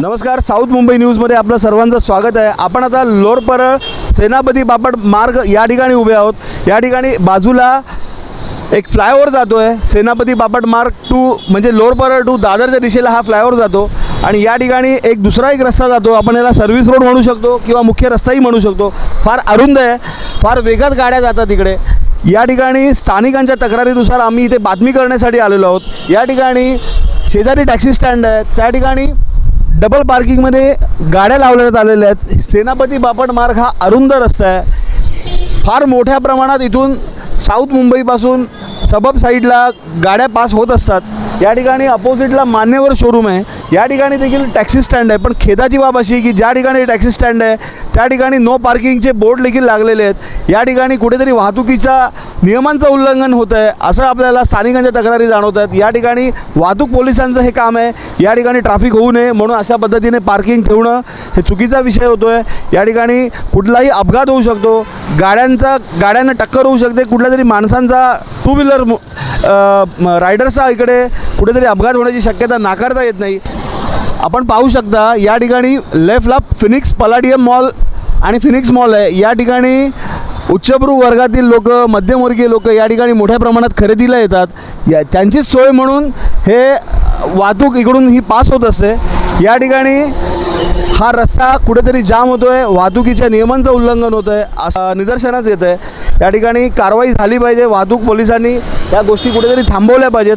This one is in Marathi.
नमस्कार साऊथ मुंबई न्यूजमध्ये आपलं सर्वांचं स्वागत आहे. आपण आता लोरपरळ सेनापती बापट मार्ग या ठिकाणी उभे आहोत. या ठिकाणी बाजूला एक फ्लायओव्हर जातो आहे सेनापती बापट मार्ग टू म्हणजे लोरपरळ टू दादरच्या दिशेला हा फ्लायओव्हर जातो. आणि या ठिकाणी एक दुसरा एक रस्ता जातो. आपण याला सर्व्हिस रोड म्हणू शकतो किंवा मुख्य रस्ताही म्हणू शकतो. फार अरुंद आहे फार वेगात गाड्या जातात तिकडे. या ठिकाणी स्थानिकांच्या तक्रारीनुसार आम्ही इथे बातमी करण्यासाठी आलेलो आहोत. या ठिकाणी शेजारी टॅक्सी स्टँड आहे त्या ठिकाणी डबल पार्किंगमध्ये गाड्या लावण्यात आलेल्या आहेत. सेनापती बापट मार्ग हा अरुंद रस्ता आहे. फार मोठ्या प्रमाणात इथून साऊथ मुंबईपासून सबब साईडला गाड्या पास होत असतात. या ठिकाणी अपोजिटला मान्यवर शोरूम आहे. या ठिकाणी देखील टॅक्सी स्टँड आहे. पण खेदाची बाब अशी की ज्या ठिकाणी टॅक्सी स्टँड आहे त्या ठिकाणी नो पार्किंगचे बोर्ड देखील लागलेले आहेत. या ठिकाणी कुठेतरी वाहतुकीच्या नियमांचं उल्लंघन होतं आहे असं आपल्याला स्थानिकांच्या तक्रारी जाणवत आहेत. या ठिकाणी वाहतूक पोलिसांचं हे काम आहे. या ठिकाणी ट्रॅफिक होऊ नये म्हणून अशा पद्धतीने पार्किंग ठेवणं हे चुकीचा विषय होतो आहे या ठिकाणी कुठलाही अपघात होऊ शकतो. गाड्यांचा गाड्यांना टक्कर होऊ शकते. कुठल्या तरी माणसांचा टू व्हीलर रायडर्सचा इकडे कुठेतरी अपघात होण्याची शक्यता नाकारता येत नाही. आपण पाहू शकता या ठिकाणी लेफ्टला फिनिक्स पलाडियम मॉल आणि फिनिक्स मॉल आहे. या ठिकाणी उच्चभ्रू वर्गातील लोक मध्यमवर्गीय लोक या ठिकाणी मोठ्या प्रमाणात खरेदीला येतात. या त्यांचीच सोय म्हणून हे वाहतूक इकडून ही पास होत असते. या ठिकाणी हा रस्ता कुठेतरी जाम होतो आहे वाहतुकीच्या नियमांचं उल्लंघन होतं आहे असं निदर्शनास येतं आहे या ठिकाणी कारवाई झाली पाहिजे वाहतूक पोलिसांनी. या गोष्टी कुठेतरी थांबवल्या पाहिजेत.